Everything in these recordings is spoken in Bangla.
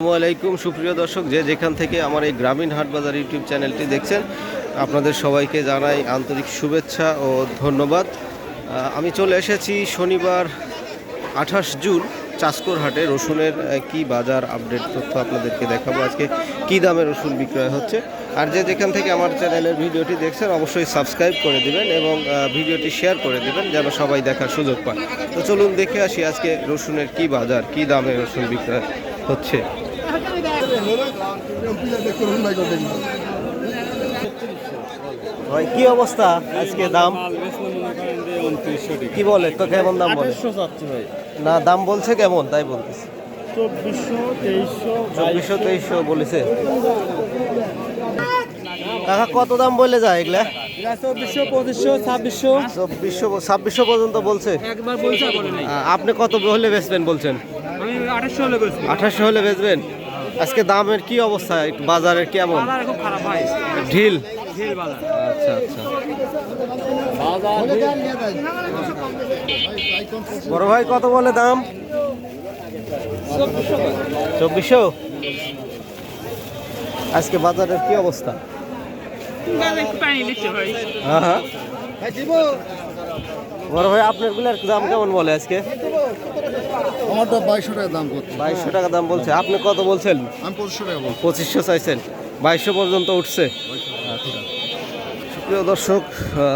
আসসালামু আলাইকুম। সুপ্রিয় দর্শক, যে যেখান থেকে আমার এই গ্রামীণ হাট বাজার ইউটিউব চ্যানেলটি দেখছেন, আপনাদের সবাইকে জানাই আন্তরিক শুভেচ্ছা ও ধন্যবাদ। আমি চলে এসেছি শনিবার আঠাশ জুন চাষকর হাটে। রসুনের কি বাজার আপডেট তথ্য আপনাদেরকে দেখাবো আজকে, কি দামে রসুন বিক্রয় হচ্ছে। আর যে যেখান থেকে আমার চ্যানেলের ভিডিওটি দেখছেন, অবশ্যই সাবস্ক্রাইব করে দিবেন এবং ভিডিওটি শেয়ার করে দিবেন, যেন সবাই দেখার সুযোগ পায়। তো চলুন দেখে আসি আজকে রসুনের কি বাজার, কি দামে রসুন বিক্রয় হচ্ছে। ভাই কি অবস্থা আজকে দাম? কি বলে? তো কেমন দাম বলে? না দাম বলছে কেমন? তাই বলতেছি। চব্বিশশো তেইশশো বলেছে। কাকা কত দাম বলে যায় এগুলা? ছাব্বিশশো। পর্যন্ত বলছে। আপনি কত হলে বেচবেন বলছেন? আঠাশশো হলে বেচবেন? আজকে দামের কি অবস্থা? একটু বাজারের কেমন? ঢিল? আচ্ছা আচ্ছা। বড় ভাই কত বলে দাম? চব্বিশশো। আজকে বাজারের কি অবস্থা? হ্যাঁ হ্যাঁ। বড় ভাই আপনারগুলার দাম কেমন বলে আজকে? আমারটা বাইশশো টাকা দাম করছে বাইশশো টাকা দাম বলছে। আপনি কত বলছেন? আমি পঁচিশশো টাকা বলছি। পঁচিশশো চাইছেন। বাইশশো পর্যন্ত উঠছে। সুপ্রিয় দর্শক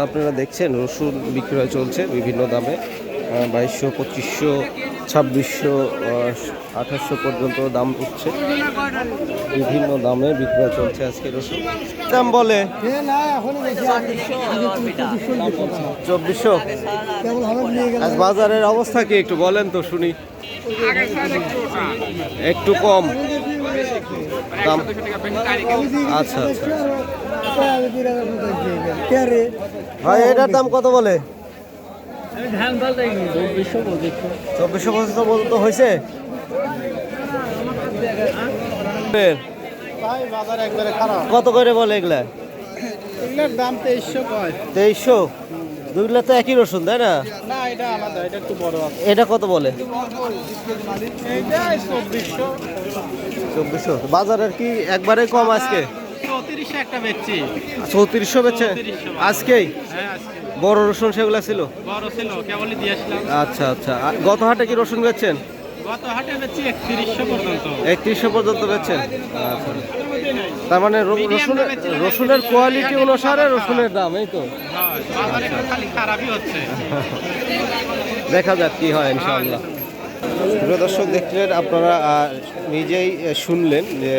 আপনারা দেখছেন রসুন বিক্রয় চলছে বিভিন্ন দামে। বাইশশো পঁচিশশো ছাব্বিশশো আঠাশশো পর্যন্ত দাম উঠছে। বিভিন্ন দামে বিক্রয় চলছে আজকে রসুন। দাম বলে? চব্বিশশো? আজ বাজারের অবস্থা কি একটু বলেন তো শুনি। একটু কম। দাম আচ্ছা আচ্ছা। ভাই, এটার দাম কত বলে? চব্বিশশো পঁচিশশো পর্যন্ত হয়েছে? এর। ভাই বাজার একবারে খারাপ। কত করে বলে এগুলা? দাম তেইশশো তেইশশো? দুইগুলা তো একই রসুন তাই না? না এটা আলাদা এটা একটু বড় আছে। এটা কত বলে? চব্বিশশো। বাজারের কি একবারে কম আজকে? চৌত্রিশশো একটা বেচে? আজকেই? হ্যাঁ আজকে। বড় রসুন সেগুলা ছিল? বড় ছিল কেবলই দিয়েছিলাম আচ্ছা আচ্ছা। আর গত হাটে কি রসুন বেচছেন? গত হাটে বেচছি একত্রিশশো পর্যন্ত। একত্রিশশো পর্যন্ত বেচছেন? আচ্ছা। তার মানে রসুনের রসুনের কোয়ালিটি অনুসারে রসুনের দাম এই তো। হয় বাজারে খালি খারাপই হচ্ছে। দেখা যাক কি হয় ইনশাআল্লাহ। প্রিয় দর্শক দেখলেন আপনারা নিজেই শুনলেন যে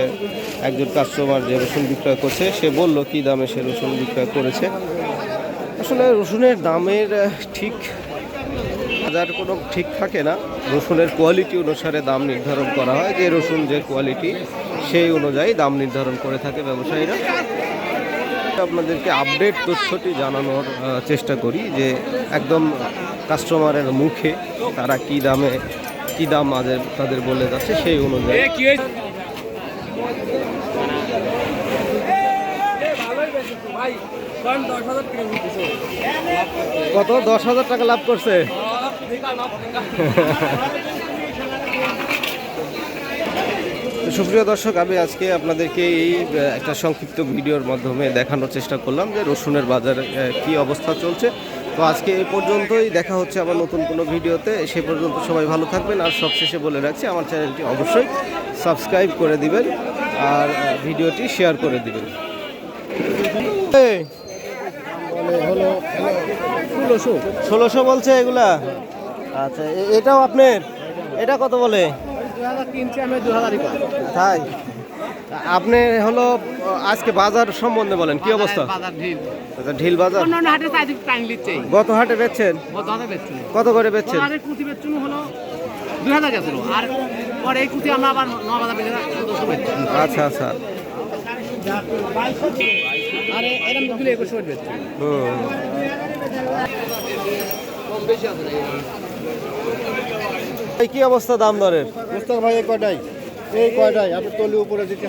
একজন কাস্টমার যে রসুন বিক্রয় করছে সে বলল কি দামে সে রসুন বিক্রয় করেছে। আসলে রসুনের দামের ঠিক বাজার কোনো ঠিক থাকে না। রসুনের কোয়ালিটি অনুসারে দাম নির্ধারণ করা হয়। যে রসুন যে কোয়ালিটি সেই অনুযায়ী দাম নির্ধারণ করে থাকে ব্যবসায়ীরা। আপনাদেরকে আপডেট তথ্যটি জানানোর চেষ্টা করি যে একদম কাস্টমারের মুখে তারা কি দামে, কি দাম তাদের বলে যাচ্ছে সেই অনুযায়ী। কত? দশ হাজার টাকা লাভ করছে? সুপ্রিয় দর্শক আমি আজকে আপনাদেরকে এই একটা সংক্ষিপ্ত ভিডিওর মাধ্যমে দেখানোর চেষ্টা করলাম যে রসুনের বাজার কি অবস্থা চলছে। তো আজকে এই পর্যন্তই দেখা হচ্ছে আবার নতুন কোনো ভিডিওতে। সে পর্যন্ত সবাই ভালো থাকবেন আর সবশেষে বলে রাখছি আমার চ্যানেলটি অবশ্যই সাবস্ক্রাইব করে দিবেন আর ভিডিওটি শেয়ার করে দিবেন। ষোলোশো বলছে এগুলা? আচ্ছা এটাও আপনার? এটা কত বলে? তাই? আপনি হলো আজকে বাজার সম্বন্ধে বলেন কি অবস্থা? ঢিল। আচ্ছা, বাজার? টাইম লিখছে গত হাটে বেচছেন? কত করে বেচছেন? আচ্ছা আচ্ছা। আরে এরকম দিলে একুশশো বেচছি কি অবস্থা দাম দরের? মুস্তাক ভাই এই কয়টাই এই কয়টাই আপনি তলি উপরে দিতে